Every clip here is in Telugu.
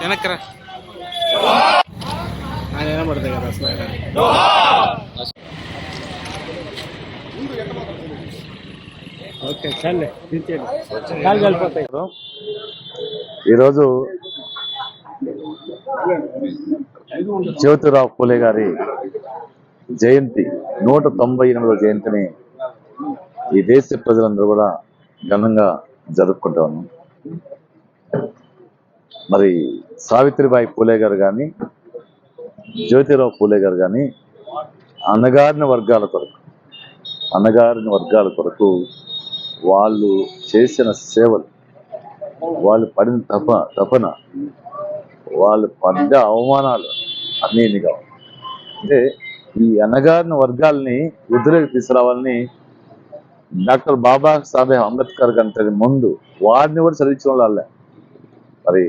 వెనక్కరా ఆయన కదా అసలు ఆయన. ఓకే చాలే తీర్చేయండి. కాలు కలిపోతాయి. ఈరోజు జ్యోతిరావు పూలే గారి జయంతి నూట తొంభై ఎనిమిదవ జయంతిని ఈ దేశ ప్రజలందరూ కూడా ఘనంగా జరుపుకుంటా ఉన్నాం. మరి సావిత్రిబాయి పూలే గారు కానీ జ్యోతిరావు పూలే గారు కానీ అన్నగారిన వర్గాల కొరకు అన్నగారిన వర్గాల కొరకు వాళ్ళు చేసిన సేవలు వాళ్ళు పడిన తప తపన వాళ్ళు పడ్డ అవమానాలు అన్నీ అంటే ఈ అన్నగారిన వర్గాల్ని వృద్ధులకు తీసుకురావాలని డాక్టర్ బాబా సాహెబ్ అంబేద్కర్ కంటే ముందు వారిని కూడా చదివించడం వాళ్ళే. మరి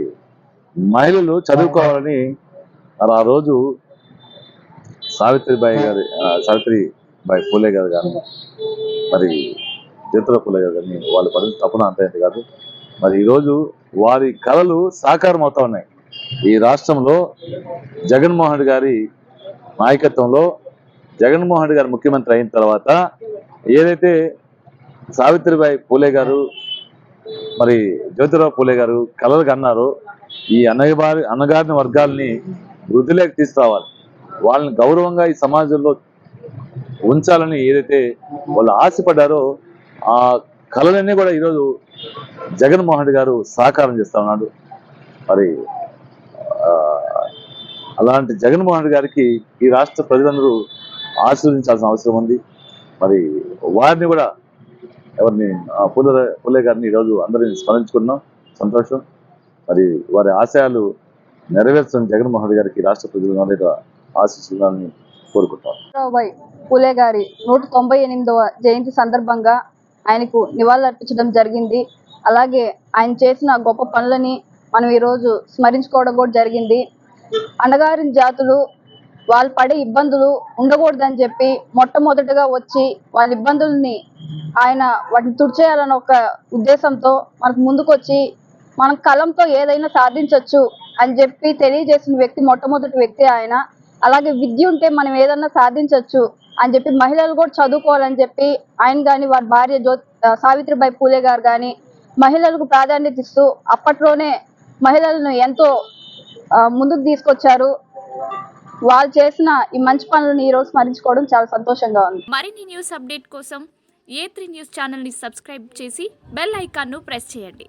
మహిళలు చదువుకోవాలని మరి ఆ రోజు సావిత్రిబాయి గారి సావిత్రి సావిత్రిబాయి పూలే గారు కానీ మరి జ్యోతిరావు పూలే గారు కానీ వాళ్ళు పడిన తప్పున అంత కాదు. మరి ఈరోజు వారి కళలు సాకారం అవుతా ఉన్నాయి. ఈ రాష్ట్రంలో జగన్మోహన్ రెడ్డి గారి నాయకత్వంలో జగన్మోహన్ రెడ్డి గారు ముఖ్యమంత్రి అయిన తర్వాత ఏదైతే సావిత్రిబాయి పూలే గారు మరి జ్యోతిరావు పూలే గారు కళలు కన్నారో ఈ అన్నగారి అన్నగారిన వర్గాల్ని వృద్ధిలోకి తీసుకురావాలి. వాళ్ళని గౌరవంగా ఈ సమాజంలో ఉంచాలని ఏదైతే వాళ్ళు ఆశపడ్డారో ఆ కళలన్నీ కూడా ఈరోజు జగన్మోహన్ రెడ్డి గారు సాకారం చేస్తా ఉన్నాడు. మరి అలాంటి జగన్మోహన్ రెడ్డి గారికి ఈ రాష్ట్ర ప్రజలందరూ ఆశీర్వదించాల్సిన అవసరం ఉంది. మరి వారిని కూడా ఎవరిని పుల్ల పుల్లే గారిని ఈరోజు అందరిని స్మరించుకున్నాం సంతోషం. మరి వారి ఆశయాలు నెరవేర్చడం జగన్మోహన్ గారికి రాష్ట్ర ప్రజలు ఆశిస్తున్నారని కోరుకుంటాం. పూలే గారి నూట తొంభై ఎనిమిదవ జయంతి సందర్భంగా ఆయనకు నివాళులర్పించడం జరిగింది. అలాగే ఆయన చేసిన గొప్ప పనులని మనం ఈరోజు స్మరించుకోవడం కూడా జరిగింది. అన్నగారిన జాతులు వాళ్ళు పడే ఇబ్బందులు ఉండకూడదని చెప్పి మొట్టమొదటగా వచ్చి వాళ్ళ ఇబ్బందుల్ని ఆయన వాటిని తుడిచేయాలన్న ఒక ఉద్దేశంతో మనకు ముందుకొచ్చి మనం కలంతో ఏదైనా సాధించవచ్చు అని చెప్పి తెలియజేసిన వ్యక్తి మొట్టమొదటి వ్యక్తి ఆయన. అలాగే విద్య ఉంటే మనం ఏదన్నా సాధించవచ్చు అని చెప్పి మహిళలు కూడా చదువుకోవాలని చెప్పి ఆయన కానీ వారి భార్య జ్యో సావిత్రిబాయి పూలే గారు కానీ మహిళలకు ప్రాధాన్యత ఇస్తూ అప్పట్లోనే మహిళలను ఎంతో ముందుకు తీసుకొచ్చారు. వాళ్ళు చేసిన ఈ మంచి పనులను ఈ రోజు స్మరించుకోవడం చాలా సంతోషంగా ఉంది. మరిన్ని న్యూస్ అప్డేట్ కోసం ఏ త్రీ న్యూస్ ఛానల్ని సబ్స్క్రైబ్ చేసి బెల్ ఐకాన్ను ప్రెస్ చేయండి.